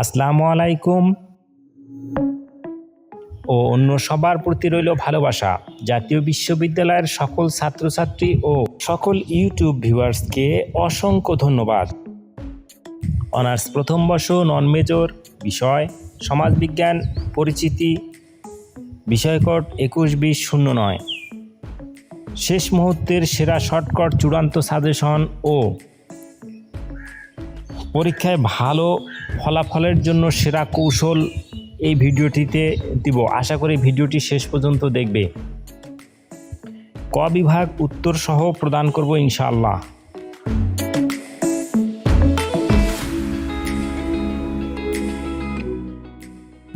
আসসালামু আলাইকুম। ও অন্য সবার প্রতি রইল ভালোবাসা। জাতীয় বিশ্ববিদ্যালয়ের সকল ছাত্রছাত্রী ও সকল ইউটিউব ভিউয়ার্সকে অসংখ্য ধন্যবাদ। অনার্স প্রথম বর্ষ নন মেজর, বিষয়, সমাজবিজ্ঞান, পরিচিতি, বিষয়কট একুশ বিশ শূন্য নয়। শেষ মুহূর্তের সেরা শর্টকট চূড়ান্ত সাজেশন ও পরীক্ষায় ভালো ফলাফলের জন্য সেরা কৌশল এই ভিডিওটিতে দিব। আশা করি ভিডিওটি শেষ পর্যন্ত দেখবে। ক বিভাগ উত্তর সহ প্রদান করব ইনশাআল্লাহ।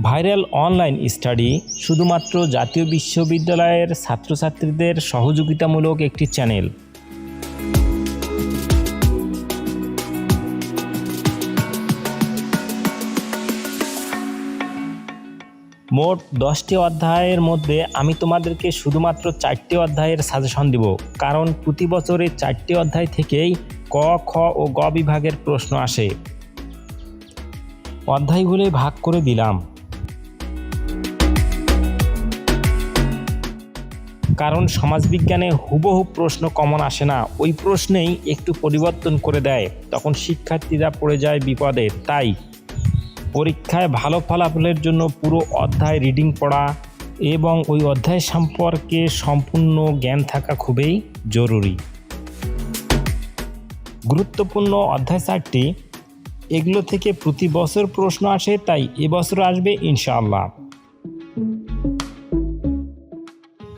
ভাইরাল অনলাইন স্টাডি শুধুমাত্র জাতীয় বিশ্ববিদ্যালয়ের ছাত্রছাত্রীদের সহযোগিতামূলক একটি চ্যানেল। মোট দশটি অধ্যায়ের মধ্যে আমি তোমাদেরকে শুধুমাত্র চারটি অধ্যায়ের সাজেশন দিব। কারণ প্রতি বছরে চারটি অধ্যায় থেকেই ক, খ ও গ বিভাগের প্রশ্ন আসে। অধ্যায়গুলি ভাগ করে দিলাম। কারণ সমাজবিজ্ঞানে হুবহু প্রশ্ন কমন আসে না। ওই প্রশ্নেই একটু পরিবর্তন করে দেয়। তখন শিক্ষার্থীরা পড়ে যায় বিপদে। তাই পরীক্ষায় ভালো ফলাফলের জন্য পুরো অধ্যায় রিডিং পড়া এবং ওই অধ্যায় সম্পর্কে সম্পূর্ণ জ্ঞান থাকা খুবই জরুরি। গুরুত্বপূর্ণ অধ্যায় চারটি, এগুলো থেকে প্রতি বছর প্রশ্ন আসে, তাই এবছর আসবে ইনশাআল্লাহ।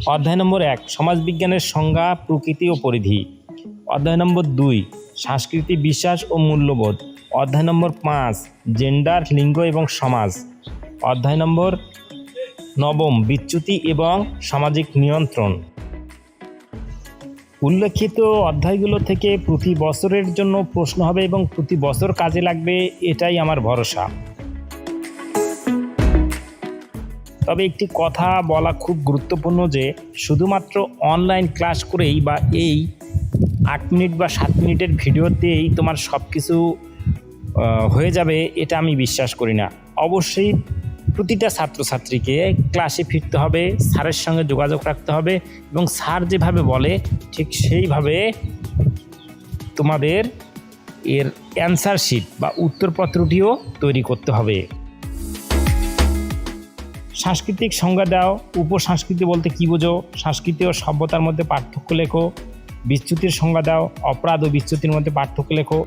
অধ্যায় নম্বর এক, সমাজবিজ্ঞানের সংজ্ঞা, প্রকৃতি ও পরিধি। অধ্যায় নম্বর দুই সংস্কৃতি বিশ্বাস ও মূল্যবোধ। অধ্যায় নম্বর পাঁচ জেন্ডার লিঙ্গ এবং সমাজ। অধ্যায় নম্বর নবম, বিচ্যুতি এবং সামাজিক নিয়ন্ত্রণ। উল্লেখিত অধ্যায়গুলো থেকে প্রতি বছরের জন্য প্রশ্ন হবে এবং প্রতি বছর কাজে লাগবে, এটাই আমার ভরসা। তবে একটি কথা বলা খুব গুরুত্বপূর্ণ যে, শুধুমাত্র অনলাইন ক্লাস করেই বা এই আট মিনিট বা সাত মিনিটের ভিডিওতেই তোমার সব কিছু হয়ে যাবে, এটা আমি বিশ্বাস করি না। অবশ্যই প্রতিটা ছাত্রছাত্রীকে ক্লাসে ফিরতে হবে, স্যারের সঙ্গে যোগাযোগ রাখতে হবে এবং স্যার যেভাবে বলে, ঠিক সেইভাবে তোমাদের এর অ্যান্সার শিট বা উত্তরপত্রটিও তৈরি করতে হবে। সাংস্কৃতিক সংজ্ঞা দাও, উপসংস্কৃতি বলতে কী বোঝো? সংস্কৃতি ও সভ্যতার মধ্যে পার্থক্য লেখো। বিচ্যুতির সংজ্ঞা দাও, অপরাধ ও বিচ্যুতির মধ্যে পার্থক্য লেখো।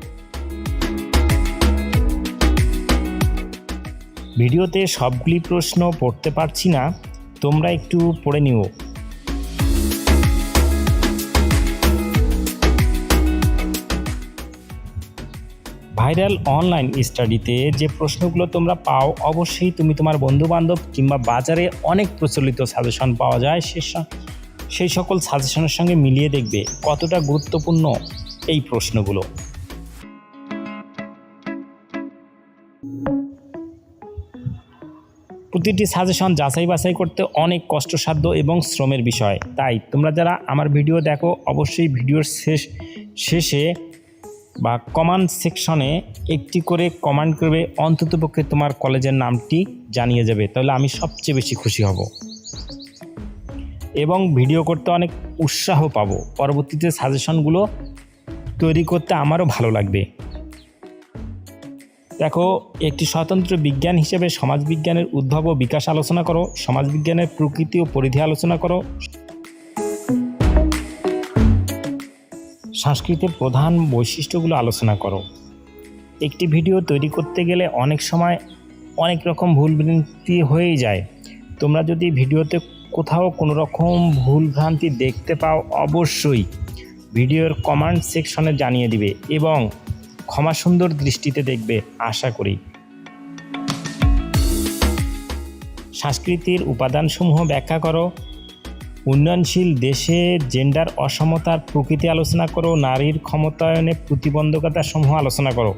ভিডিওতে সবগুলি প্রশ্ন পড়তে পারছি না, তোমরা একটু পড়ে নিও। ভাইরাল অনলাইন স্টাডিতে যে প্রশ্নগুলো তোমরা পাও, অবশ্যই তুমি তোমার বন্ধু বান্ধব কিংবা বাজারে অনেক প্রচলিত সাজেশন পাওয়া যায় সে, সেই সকল সাজেশনের সঙ্গে মিলিয়ে দেখবে কতটা গুরুত্বপূর্ণ এই প্রশ্নগুলো। প্রতিটি সাজেশন যাচাই বাছাই করতে অনেক কষ্টসাধ্য এবং শ্রমের বিষয়। তাই তোমরা যারা আমার ভিডিও দেখো, অবশ্যই ভিডিওর শেষ, শেষে বা কমান্ড সেকশনে একটি করে কমান্ড করবে, অন্ততপক্ষে তোমার কলেজের নামটি জানিয়ে যাবে, তাহলে আমি সবচেয়ে বেশি খুশি হব। এবং ভিডিও করতে অনেক উৎসাহ পাবো। পরবর্তীতে সাজেশনগুলো তৈরি করতে আমারও ভালো লাগবে। দেখো, একটি স্বতন্ত্র বিজ্ঞান হিসেবে সমাজবিজ্ঞানের উদ্ভব ও বিকাশ আলোচনা করো, সমাজবিজ্ঞানের প্রকৃতি ও পরিধি আলোচনা করো। সংস্কৃতির প্রধান বৈশিষ্ট্যগুলো আলোচনা করো। একটি ভিডিও তৈরি করতে গেলে অনেক সময় অনেক রকম ভুল ভ্রান্তি হয়েই যায়। তোমরা যদি ভিডিওতে কোথাও কোনো রকম ভুল ভ্রান্তি দেখতে পাও, অবশ্যই ভিডিওর কমেন্ট সেকশনে জানিয়ে দিবে এবং ক্ষমা সুন্দর দৃষ্টিতে দেখবে, আশা করি। সংস্কৃতির উপাদানসমূহ ব্যাখ্যা করো। উন্নয়নশীল দেশে জেন্ডার অসমতার প্রকৃতি আলোচনা করো, নারীর ক্ষমতায়নে প্রতিবন্ধকতা সমূহ আলোচনা করো।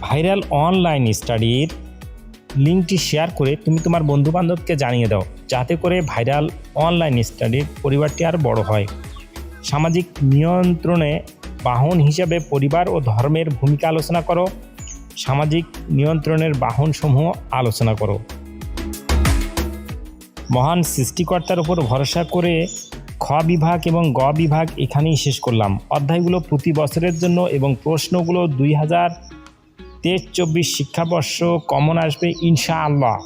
ভাইরাল অনলাইন স্টাডির লিঙ্কটি শেয়ার করে তুমি তোমার বন্ধু বান্ধবকে জানিয়ে দাও, যাতে করে ভাইরাল অনলাইন স্টাডির পরিবারটি আর বড় হয়। সামাজিক নিয়ন্ত্রণে বাহন হিসাবে পরিবার ও ধর্মের ভূমিকা আলোচনা করো। সামাজিক নিয়ন্ত্রণের বাহনসমূহ আলোচনা করো। মহান সৃষ্টিকর্তার উপর ভরসা করে খ বিভাগ এবং গ বিভাগ এখানেই শেষ করলাম। অধ্যায়গুলো প্রতি বছরের জন্য এবং প্রশ্নগুলো দুই হাজার তেইশ চব্বিশ শিক্ষাবর্ষ কমন আসবে ইনশা আল্লাহ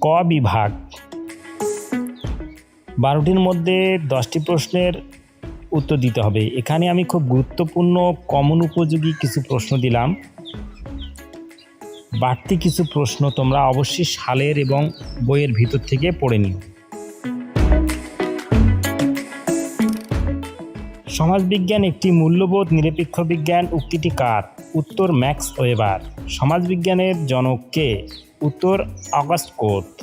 ক বিভাগ বারোটির মধ্যে দশটি প্রশ্নের উত্তর দিতে হবে। এখানে আমি খুব গুরুত্বপূর্ণ কমন উপযোগী কিছু প্রশ্ন দিলাম। বাড়তি কিছু প্রশ্ন তোমরা অবশ্যই সালের এবং বইয়ের ভিতর থেকে পড়ে নিও। সমাজবিজ্ঞান একটি মূল্যবোধ নিরপেক্ষ বিজ্ঞান, উক্তিটি কার? উত্তর ম্যাক্স ওয়েবার। সমাজবিজ্ঞানের জনক কে? উত্তর অগাস্ট কোট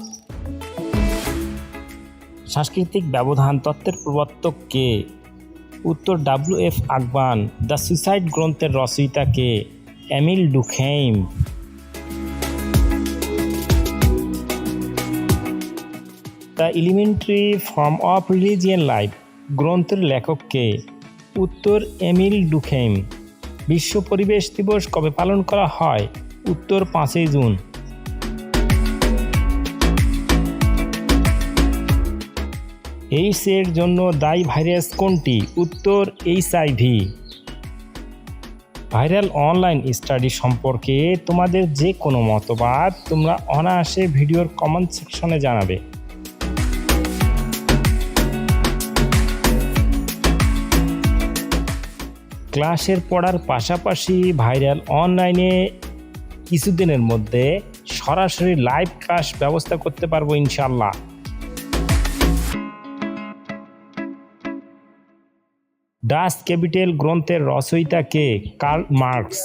সাংস্কৃতিক ব্যবধান তত্ত্বের প্রবর্তক কে? উত্তর W F Ogburn the suicide গ্রন্থের রচয়িতা কে? Emile Durkheim. The elementary form of religion life, গ্রন্থের লেখক কে? উত্তর এমিল ডুখেইম। বিশ্ব পরিবেশ দিবস কবে পালন করা হয়? উত্তর পাঁচই জুন। এইডস এর জন্য দায়ী ভাইরাস কোনটি? উত্তর H I V viral online study সম্পর্কে তোমাদের যে কোনো মতবাদ তোমরা অনায়াসে ভিডিওর কমেন্ট সেকশনে জানাবে। ক্লাসের পড়ার পাশাপাশি ভাইরাল অনলাইনে কিছুদিনের মধ্যে সরাসরি লাইভ ক্লাস ব্যবস্থা করতে পারব ইনশাল্লাহ ডাস ক্যাপিটাল গ্রন্থের রচয়িতা কে? কার্ল মার্কস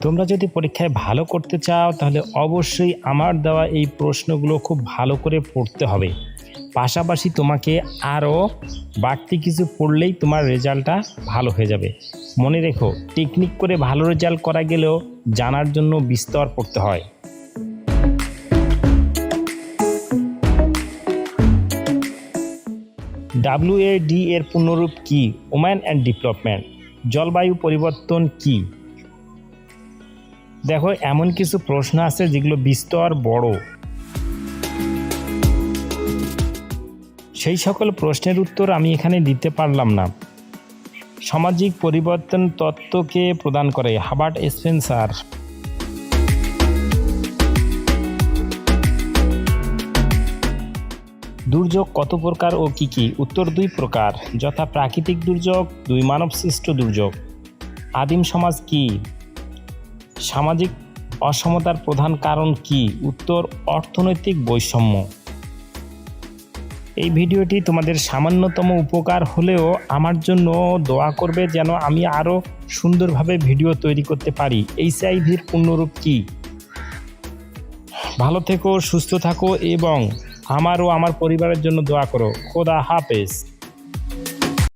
তোমরা যদি পরীক্ষায় ভালো করতে চাও, তাহলে অবশ্যই আমার দেওয়া এই প্রশ্নগুলো খুব ভালো করে পড়তে হবে। পাশাপাশি তোমাকে আরও বাড়তি কিছু পড়লেই তোমার রেজাল্টটা ভালো হয়ে যাবে। মনে রেখো, টেকনিক করে ভালো রেজাল্ট করা গেলেও জানার জন্য বিস্তর পড়তে হয়। ডাব্লিউএডি এর পূর্ণরূপ কি? ওম্যান অ্যান্ড ডেভেলপমেন্ট জলবায়ু পরিবর্তন কি? দেখো, এমন কিছু প্রশ্ন আছে যেগুলো বিস্তর, বড়। সেই সকল প্রশ্নের উত্তর আমি এখানে দিতে পারলাম না। সামাজিক পরিবর্তন তত্ত্বকে প্রদান করে হাবার্ট স্পেন্সার। দুর্যোগ কত প্রকার ও কি কি? উত্তর দুই প্রকার। যথা প্রাকৃতিক দুর্যোগ, দুই মানবসৃষ্ট দুর্যোগ। আদিম সমাজ কি? সামাজিক অসমতার প্রধান কারণ কি? উত্তর, অর্থনৈতিক বৈষম্য। এই ভিডিওটি তোমাদের সামান্যতম উপকার হলেও আমার জন্য দোয়া করবে যেন আমি আরও সুন্দরভাবে ভিডিও তৈরি করতে পারি। এইচআইভির পূর্ণরূপ কি? ভালো থেকো, সুস্থ থাকো এবং আমার ও আমার পরিবারের জন্য দোয়া করো। খোদা হাফেজ।